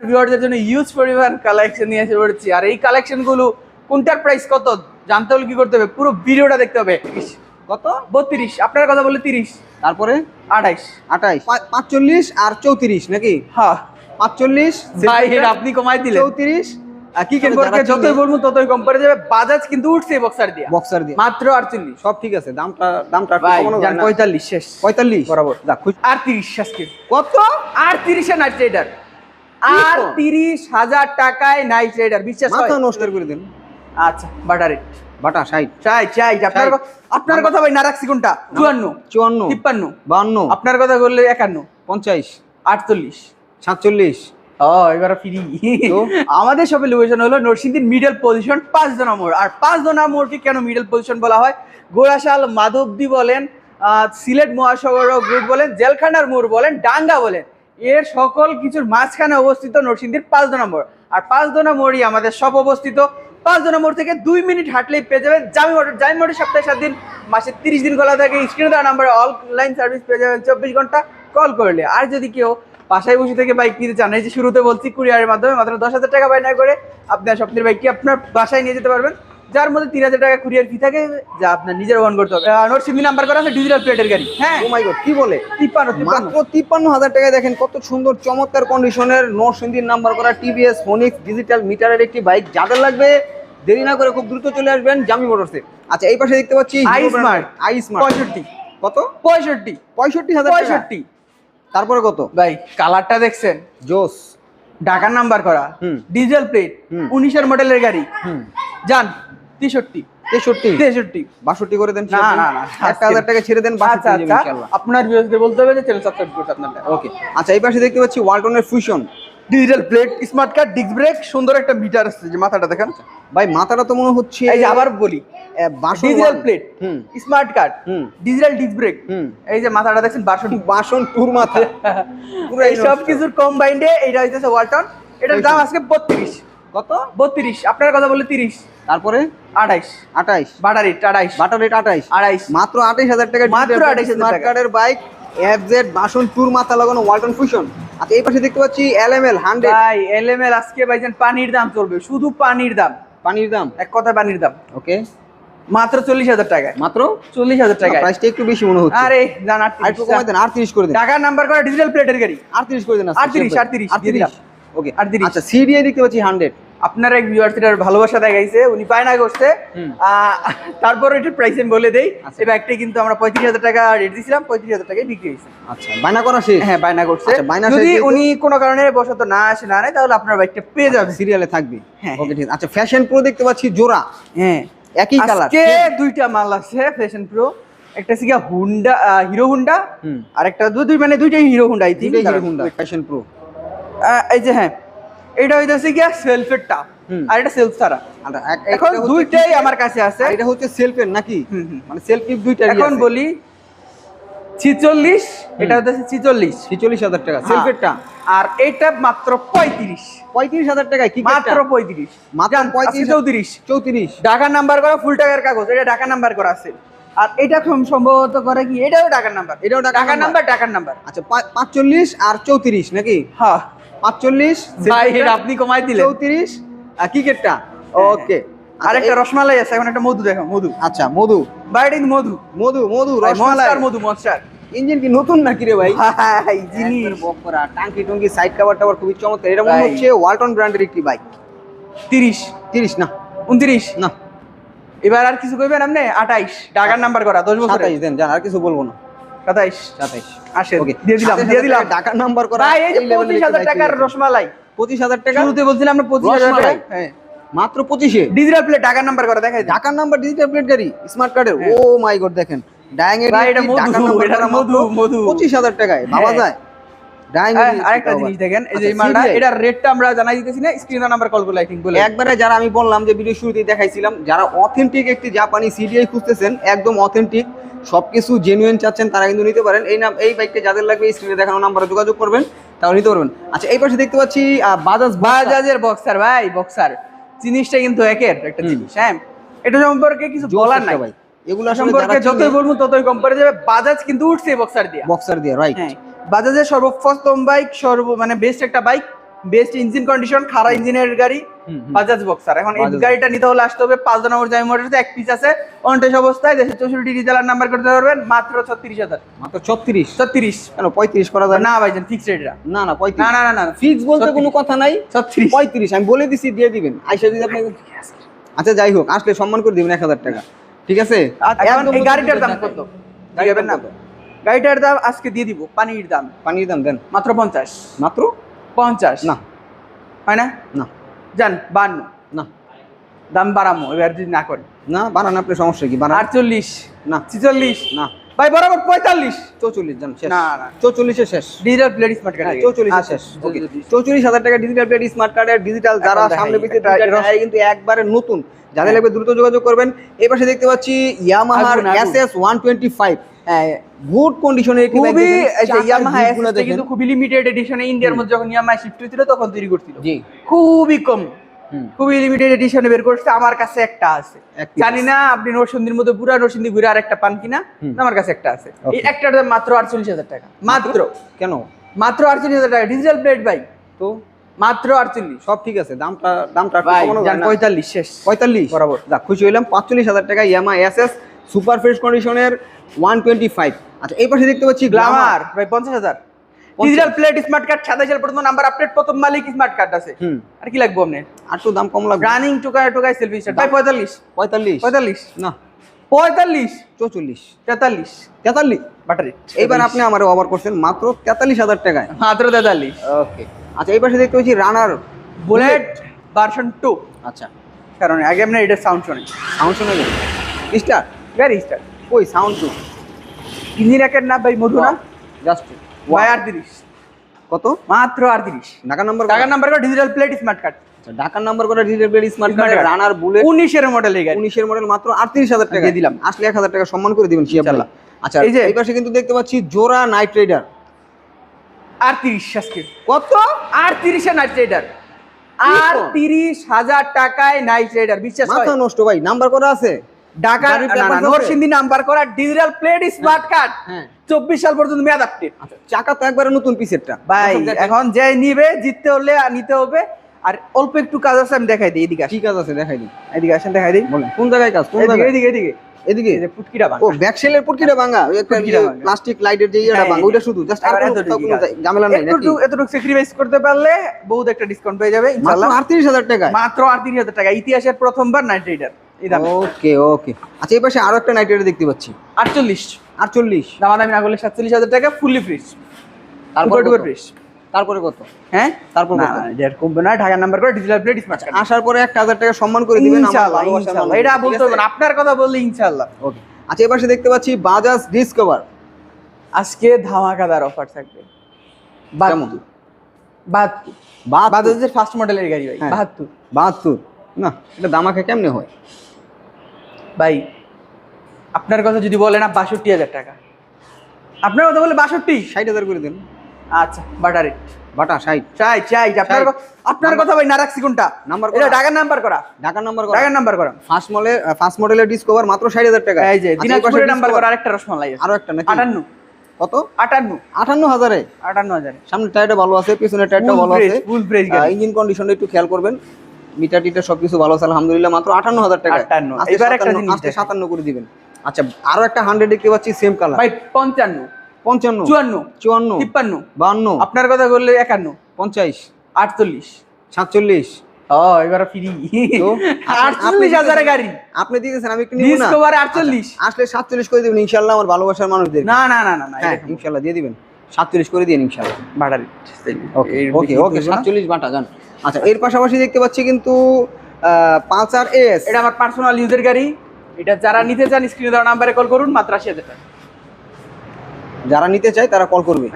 ভিউয়ারদের জন্য ইউজ পরিমাণ কালেকশন নিয়ে এসে পড়েছি। আর এই কালেকশনগুলো কোনটার প্রাইস কত? জানতে হলে কি করতে হবে? পুরো ভিডিওটা দেখতে হবে। কত? বত্রিশ। আপনার কথা বলে তিরিশ। তারপরে আঠাইশ। আঠাইশ। পাঁচচল্লিশ আর চৌত্রিশ নাকি? হ্যাঁ। পাঁচচল্লিশ ভাই আপনি কমাই দিলেন। চৌত্রিশ। কি সম্পর্কে যতই বলব ততই কম পড়ে যাবে। বাজাজ কিন্তু উঠছে বক্সার দিয়ে। বক্সার দিয়ে। মাত্র আটচল্লিশ। সব ঠিক আছে। দামটা দামটা? পঁয়তাল্লিশ শেষ। পঁয়তাল্লিশ। বরাবর। আর তিরিশ আজকে। কত? আর তিরিশে আর তিরিশ হাজার টাকায় নাইট রাইডার বিশ্বাস মাথা নষ্ট করে দেন। আচ্ছা বাটার রেট বাটা ষাট। চাই চাই আপনার আপনার কথা ভাই না রাখছি কোনটা চুয়ান্ন। চুয়ান্ন। তিপ্পান্ন। বাহান্ন আপনার কথা বললে একান্ন। পঞ্চাশ। আটচল্লিশ। সাতচল্লিশ। ও এবার ফ্রি আমাদের সবে লোকেশন হলো নরসিংদীর মিডল পজিশন পাঁচ জনা মোড়। আর পাঁচ জনা মোড়কে কেন মিডল পজিশন বলা হয়? গোড়াশাল মাধবদী বলেন সিলেট মহাসাগর গ্রুপ বলেন জেলখানার মোড় বলেন ডাঙ্গা বলেন। এর সকল কিছুর মাঝখানে অবস্থিত নরসিংদীর পাঁচ জনা মোড় আর পাঁচ জনা মোড়ই আমাদের সব অবস্থিত। পাঁচ জনা মোড় থেকে দুই মিনিট হাঁটলেই পেয়ে যাবেন জামি মোটর জামি মোটর সপ্তাহে সাত দিন, মাসে তিরিশ দিন খোলা থাকে। স্ক্রিনে দেওয়া নাম্বারে অনলাইন সার্ভিস পেয়ে যাবেন। চব্বিশ ঘণ্টা কল করলে। আর যদি কেউ বাসায় বসে থেকে বাইক নিতে চান, এই যে শুরুতে বলছি কুরিয়ারের মাধ্যমে, মাত্র দশ হাজার টাকা বায়না করে আপনার স্বপ্নের বাইকটি আপনার বাসায় নিয়ে যেতে পারবেন। যার মধ্যে তিন হাজার টাকা কুরিয়ার ফি থাকে যা আপনার নিজের ওয়ান করতে হবে। নোট সিমি নাম্বার করা আছে ডিজিটাল প্লেটের গাড়ি। হ্যাঁ? ও মাই গড কি বলে? তিপ্পান্ন মাত্র তিপ্পান্ন হাজার টাকায় দেখেন কত সুন্দর চমৎকার কন্ডিশনের নরসিংদীর নাম্বার করা টিভিএস ফোনিক্স ডিজিটাল মিটারের একটি বাইক যাদের লাগবে দেরি না করে খুব দ্রুত চলে আসবেন জামি মোটরসে আচ্ছা এই পাশে দেখতে পাচ্ছি আই স্মার্ট আই স্মার্ট পঁয়ষট্টি। কত? পঁয়ষট্টি। পঁয়ষট্টি হাজার পঁয়ষট্টি। তারপরে কত? ভাই কালারটা দেখছেন? জোস। ঢাকার নাম্বার করা। Diesel plate. উনিশের মডেলের গাড়ি। যান। তেষট্টি। তেষট্টি? তেষট্টি। বাষট্টি করে দেন না, না, না, একটা হাজার টাকা ছেড়ে দেন আচ্ছা আচ্ছা। আপনার বিরুদ্ধে বলতে হবে যে চ্যানেল সাবস্ক্রাইব করতে আপনার। ওকে। আচ্ছা এই পাশে দেখতে পাচ্ছি ওয়ালটনের fusion digital plate smart card disc brake সুন্দর একটা মিটার আসছে যে মাথাটা দেখেন। ভাই মাথাটা তো মনে হচ্ছে এই যে আবার বলি। Digital plate hmm. Smart card hmm. Digital disc brake hmm. এই যে মাথাটা দেখছেন বাসন। বাসন টুর মাথা। পুরো এই সব কিছুর কম্বাইন্ডে এইটা হইতেছে ওয়ালটন এটার দাম আজকে বত্রিশ। কত? বত্রিশ। আপনার কথা বলে তিরিশ। তারপরে? আঠাইশ। আঠাইশ। বাটারি আঠাইশ। বাটার রেট আঠাইশ। আড়াইশ। মাত্র আঠাইশ হাজার টাকা মাত্র 28,000 স্মার্ট কার্ডের বাইক বাসন টুর মাথা লাগানো ওয়ালটন ফুশন আচ্ছা এই পাশে দেখতে পাচ্ছি হান্ড্রেড ভাই আজকে ভাইজান পানির দাম চলবে। শুধু পানির দাম। পানির দাম? এক কথা পানির দাম। ওকে। মাত্র চল্লিশ হাজার টাকায়। মাত্র? চল্লিশ হাজার টাকায়। প্রাইসটা একটু বেশি মনে হচ্ছে। আরে জান একটু কমাই দেন আটত্রিশ করে দেন। টাকার নাম্বার করা ডিজিটাল প্লেটের গাড়ি। আটত্রিশ করে দেন 38, 38 দিয়ে দিলাম। ওকে 38 আচ্ছা সিডিআই দেখতে পাচ্ছি হান্ড্রেড। আপনার এক ভিউয়ার্সের ভালোবাসা দেখাইছে উনি বায়না করছে। হুম। আহ, তারপর এটার প্রাইস আমি বলে দেই। আচ্ছা। এই ব্যাগটি কিন্তু আমরা পঁয়ত্রিশ হাজার টাকা রেট দিয়েছিলাম পঁয়ত্রিশ হাজার টাকায় বিক্রি হয়েছে। আচ্ছা বায়না করা শেষ? হ্যাঁ বায়না করছে। আচ্ছা, যদি উনি কোনো কারণে বসত না আসে না নেয় তাহলে আপনার বাইকটা পেয়ে যাবে। সিরিয়ালে থাকবে? হ্যাঁ, ওকে ঠিক আছে। আচ্ছা ফ্যাশন প্রো দেখতে পাচ্ছি জোড়া। হ্যাঁ। একই কালার দুইটা মাল আছে ফ্যাশন প্রো একটা গিয়া হুন্ডা হিরো হুন্ডা আর একটা দুই মানে দুইটাই Hero Honda I think Hero Honda Fashion Pro এই যে হ্যাঁ এটা হইতেছে গিয়া সেলফের টা আর এটা সেলফ ছাড়া। এখন দুইটাই আমার কাছে আছে। এটা হচ্ছে সেলফের নাকি। মানে সেলফ কিপ দুইটা এখন বলি ছিচল্লিশ এটা হচ্ছে ছিচল্লিশ। ছিচল্লিশ হাজার টাকা হ্যাঁ। সেলফেরটা আর এইটা মাত্র পঁয়ত্রিশ। পঁয়ত্রিশ হাজার টাকায় কি মাত্র পঁয়ত্রিশ। মাত্র পঁয়ত্রিশ চৌত্রিশ। চৌত্রিশ। ঢাকার নাম্বার করা ফুল টাকার কাগজ। এটা ঢাকার নাম্বার করা আছে। আর এটা সম্ভবত করে কি? এটাও ঢাকার নাম্বার। এটাও ঢাকার নাম্বার? ঢাকার নাম্বার। আচ্ছা পাঁচচল্লিশ আর চৌত্রিশ নাকি? হ্যাঁ। পাঁচচল্লিশ আপনি কমাই দিলেন। চৌত্রিশ। ক্রিকেটটা? ওকে আর একটা রসমালাই আছে এখন একটা মধু দেখো মধু। আচ্ছা মধু। কিন্তু মধু। মধু মধু রসমালাই। মধু মনস্টার। ইঞ্জিন কি নতুন নাকি রে ভাই? ভাই জিনিস। বকরা টাঙ্কি টুঙ্কি সাইড কভার টাভার খুবই চমৎকার। এটা মনে হচ্ছে ওয়ালটন ব্র্যান্ডের একটি বাইক তিরিশ। তিরিশ না। উনত্রিশ। না। এবার আর কিছু কইবেন আপনি? আঠাইশ। ঢাকার নাম্বার করা দশ বছর দেন জান আর কিছু বলব না। সাতাইশ। সাতাইশ। আসেন দিয়ে দিলাম দিয়ে দিলাম। টাকার নাম্বার করা এই যে এই level এর পঁচিশ হাজার টাকার রসমালাই। পঁচিশ হাজার টাকা? শুরুতে বলছিলাম না পঁচিশ হাজার টাকা? হ্যাঁ। মাত্র পঁচিশে? ডিজিটাল প্লেট ঢাকার নাম্বার করা দেখাই দাও নাম্বার ডিজিটাল প্লেট গাড়ি স্মার্ট কার্ডের ও। মাই গড দেখেন। ডায়াং এর এটা মধু, এটা মধু, মধু। পঁচিশ হাজার টাকায়। ভাবা। যায়? ডায়াং হ্যাঁ, আরেকটা জিনিস দেখেন এই যে মালটা এটার রেটটা আমরা জানাই দিতেছি না স্ক্রিন নাম্বার কল করে আই বলে। একবারে যারা আমি বললাম যে ভিডিও শুরুতেই দেখাইছিলাম যারা অথেন্টিক একটি জাপানি সিডিআই খুঁজতেছেন একদম অথেন্টিক সবকিছু জেনুইন চাচ্ছেন তারা কিন্তু নিতে পারেন। এই নাম এই বাইকটা যাদের লাগবে স্ক্রিনে দেখানো নাম্বারে যোগাযোগ করবেন তাও নিতে পারবেন। আচ্ছা এই পাশে দেখতে পাচ্ছি বাজাজ বাজাজ বাজাজের বক্সার ভাই বক্সার জিনিসটা কিন্তু একের একটা জিনিস হ্যাঁ? এটা সম্পর্কে কিছু বলার নাই। ভাই। এগুলো সম্পর্কে যতই বলব ততই কম পড়ে যাবে। বাজাজ কিন্তু উঠছে বক্সার দিয়ে। বক্সার দিয়ে রাইট বাজাজের সর্বপ্রথম বাইক সর্ব মানে বেস্ট একটা বাইক বেস্ট ইঞ্জিন কন্ডিশন খারাপ ইঞ্জিনের গাড়ি। বাজাজ বক্সার। এখন এই গাড়িটা নিতে হলে আসতে হবে পাঁচ আমার জামি মোটরসে এক পিস আছে অনটেস অবস্থায় দেশের চৌষট্টি ডিজেলার নাম্বার করতে পারবেন মাত্র ছত্রিশ হাজার। মাত্র ছত্রিশ? ছত্রিশ। কেন পঁয়ত্রিশ করা যায়? না না ভাইজান ফিক্স রেট এটা না না পঁয়ত্রিশ। না না না ফিক্স বলতে কোনো কথা নাই। ছত্রিশ। পঁয়ত্রিশ আমি বলে দিছি দিয়ে দিবেন। আইসা যদি আপনি আচ্ছা যাই হোক আসলে সম্মান করে দিবেন এক হাজার টাকা। ঠিক আছে? এই গাড়িটার দাম কত? দিবেন না। গাড়িটার দাম আজকে দিয়ে দিব পানির দাম। পানির দাম দেন। মাত্র পঞ্চাশ। মাত্র? পঞ্চাশ। না। হয় না? না। জান বান্ন। না। দাম বাড়ামো এবার যদি না করেন। না বানান আপনি সমস্যা কি? বানান আটচল্লিশ। না। ছিচল্লিশ। না। ভাই বরাবর পঁয়তাল্লিশ। চৌচল্লিশ যান শেষ। না, না। চৌচল্লিশে শেষ। ডিজিটাল প্লেট স্মার্ট কার্ড চৌচল্লিশে শেষ। ওকে চৌচল্লিশ হাজার টাকা ডিজিটাল প্লেট স্মার্ট কার্ডের ডিজিটাল যারা সামনে পিছিয়ে কিন্তু একবারে নতুন। যাদের হ্যাঁ। লাগবে দ্রুত যোগাযোগ করবেন। এই পাশে দেখতে পাচ্ছি ইয়ামাহার আগুন। SS one twenty five good কন্ডিশনের একটি বাইক খুবই ইয়ামাহা এসএসটা। কিন্তু খুবই লিমিটেড এডিশনে ইন্ডিয়ার মধ্যে যখন ইয়ামাহা শিফট হয়েছিল তখন তৈরি করছিল। জি। খুবই কম। খুবই লিমিটেড এডিশনে বের করছে। আমার কাছে একটা আছে। জানি না আপনি নরসিংদীর মধ্যে পুরা নরসিংদী ঘুরে আর একটা পান কিনা আমার কাছে একটা আছে। এই একটার দাম মাত্র আটচল্লিশ হাজার টাকা। মাত্র। কেন? মাত্র আটচল্লিশ হাজার টাকা। ডিজিটাল প্লেট তো? মাত্র আটচল্লিশ। সব ঠিক আছে। দামটা দামটা? পঁয়তাল্লিশ শেষ। পঁয়তাল্লিশ? বরাবর। খুশি হইলাম। পাঁচচল্লিশ হাজার টাকা Yamaha S S super fresh কন্ডিশনের ওয়ান টোয়েন্টি ফাইভ আচ্ছা এই পাশে দেখতে পাচ্ছি গ্লামার ভাই পঞ্চাশ হাজার। ডিজিটাল প্লেট স্মার্ট কার্ড সাতাশের পর্যন্ত নাম্বার আপডেট প্রথম মালিক স্মার্ট কার্ড আছে। আর কি লাগবে আপনার আর তো দাম কম লাগবে। রানিং টুকায় টুকায় সেলফি স্টার্ট ভাই পঁয়তাল্লিশ। পঁয়তাল্লিশ। পঁয়তাল্লিশ। না। পঁয়তাল্লিশ। চৌচল্লিশ। তেতাল্লিশ। তেতাল্লিশ। ব্যাটারি এইবার আপনি আমার ওভার করছেন মাত্র তেতাল্লিশ হাজার টাকায়। মাত্র তেতাল্লিশ। ওকে আচ্ছা এই পাশে দেখতে পাচ্ছি রানার বুলেট ভার্সন টু আচ্ছা। কারণ আগে আপনার এটার সাউন্ড শোনেন। সাউন্ড শুনে স্টার স্টার্ট ওই সাউন্ড টু ইঞ্জিন একের না ভাই মধু না? জাস্ট ভাই আটত্রিশ। কত? মাত্র আটত্রিশ। ঢাকার নাম্বার টাকার নাম্বার করে ডিজিটাল প্লেট স্মার্ট কার্ড ঢাকার নাম্বার করে digital plate smart card. Runner Bullet উনিশের মডেল এই গাড়ি। উনিশের মডেল মাত্র আটত্রিশ হাজার টাকা। দিয়ে দিলাম। আসলে এক হাজার টাকা সম্মান করে দিবেন শিয়া আচ্ছা এই যে- এই পাশে কিন্তু দেখতে পাচ্ছি জোড়া নাইট রাইডার আটত্রিশ আজকে। কত? আটত্রিশে নাইট রাইডার আর তিরিশ হাজার টাকায় নাইট রাইডার বিশ্বাস মাথা নষ্ট ভাই নাম্বার করা আছে? নরসিংদী নাম্বার করা ডিজিটাল প্লেট স্মার্ট কার্ড চব্বিশ সাল পর্যন্ত মেয়াদ আপডেট আচ্ছা চাকা তো একবারে নতুন পিসেরটা। ভাই এখন যে নিবে জিততে হলে আর নিতে হবে। আর অল্প একটু কাজ আছে আমি দেখাই দিই এদিকে ঠিক আছে দেখাই দিন এদিকে আসেন দেখাই দিই। বলেন কোন জায়গায় কাজ কোন জায়গায়? এদিকে এদিকে। এদিকে? এই যে ফুটকিটা ও ব্যাক পুটকিটা ভাঙা। একটা প্লাস্টিক লাইটের যে ইয়েটা হ্যাঁ, ভাঙা ওইটা শুধু জাস্ট আর কোনো- এতটুকু কোনো ঝামেলা নেই নাকি? এতটুকু এতটুকু স্যাক্রিফাইস করতে পারলে বহুত একটা ডিসকাউন্ট পেয়ে যাবে ইনশাআল্লাহ। টাকা। মাত্র আটত্রিশ হাজার টাকা ইতিহাসের প্রথমবার নাইট রাইডার ওকে ওকে আচ্ছা এই পাশে আরও একটা নাইট রাইডার দেখতে পাচ্ছি। আটচল্লিশ। আটচল্লিশ? দামাদামি না করলে সাতচল্লিশ হাজার টাকা ফুললি ফ্রিজ তারপর ফ্রিজ তারপরে কত? হ্যাঁ? তারপর না এটা কমবে না ঢাকার নাম্বার করে ডিজিটাল প্লেট স্মার্ট কার্ড আসার পরে একটা হাজার টাকা সম্মান করে দিবেন ইনশাআল্লাহ ইনশাআল্লাহ। এটা বলতে হবে আপনার কথা বললে ইনশাআল্লাহ। ওকে আচ্ছা পাশে দেখতে পাচ্ছি বাজাজ ডিসকভার আজকে ধামাকাদার অফার থাকবে। কেমন? বাহাত্তর। বাহাত্তর। বাজাজের ফার্স্ট মডেলের গাড়ি ভাই হ্যাঁ। বাহাত্তর। বাহাত্তর? না এটা দামাকে কেমনে হয়? ভাই আপনার কথা যদি বলেন বাষট্টি হাজার টাকা। আপনার কথা বলে বাষট্টি? ষাট হাজার করে দেন। আচ্ছা বাটার রেট। বাটা ষাট। চাই চাই আপনার আপনার কথা ভাই না রাখছি কোনটা? নাম্বার করা? ঢাকার নাম্বার করা। ঢাকার নাম্বার করা। ঢাকার নাম্বার করা। ফার্স্ট মডেল ফার্স্ট মডেলের ডিসকভার মাত্র ষাট হাজার টাকা। এই যে দিনাজপুরের নাম্বার করা আরেকটা রসমালাই আরও একটা নাকি? আটান্ন। কত? আটান্ন। আটান্ন হাজারে। আটান্ন হাজারে। সামনে টায়ারটা ভালো আছে পিছনের টায়ারটা ভালো আছে। fresh ইঞ্জিন কন্ডিশনটা একটু খেয়াল করবেন। মিটার টিটার সবকিছু ভালো আছে আলহামদুলিল্লাহ মাত্র আটান্ন হাজার টাকা 58 এবার একটা জিনিস। সাতান্ন করে দিবেন। আচ্ছা আরও একটা হান্ড্রেড দেখতে পাচ্ছি সেম কালার ভাই পঞ্চান্ন। পঞ্চান্ন। চুয়ান্ন। চুয়ান্ন। তিপ্পান্ন। বান্ন। আপনার কথা বললে একান্ন। পঞ্চাশ। আটচল্লিশ। সাতচল্লিশ। ও এবার ফ্রি আটচল্লিশ হাজারের গাড়ি। আপনি দিয়েছেন আমি একটু ডিসকভার আটচল্লিশ। আসলে সাতচল্লিশ করে দিবেন ইনশাল্লাহ আমার ভালোবাসার মানুষদের। না না না না না হ্যাঁ ইনশাল্লাহ দিয়ে দিবেন। সাতচল্লিশ করে দিন ইনশাল্লাহ। ভাড়া ওকে ওকে ওকে সাতচল্লিশ বাটা যান আচ্ছা এর পাশাপাশি দেখতে পাচ্ছি কিন্তু পাঁচ আর এস এটা আমার পার্সোনাল ইউজের গাড়ি। এটা যারা নিতে চান স্ক্রিনে দেওয়া নাম্বারে কল করুন মাত্র আশি হাজার টাকা। যারা নিতে চায় তারা কল করবে।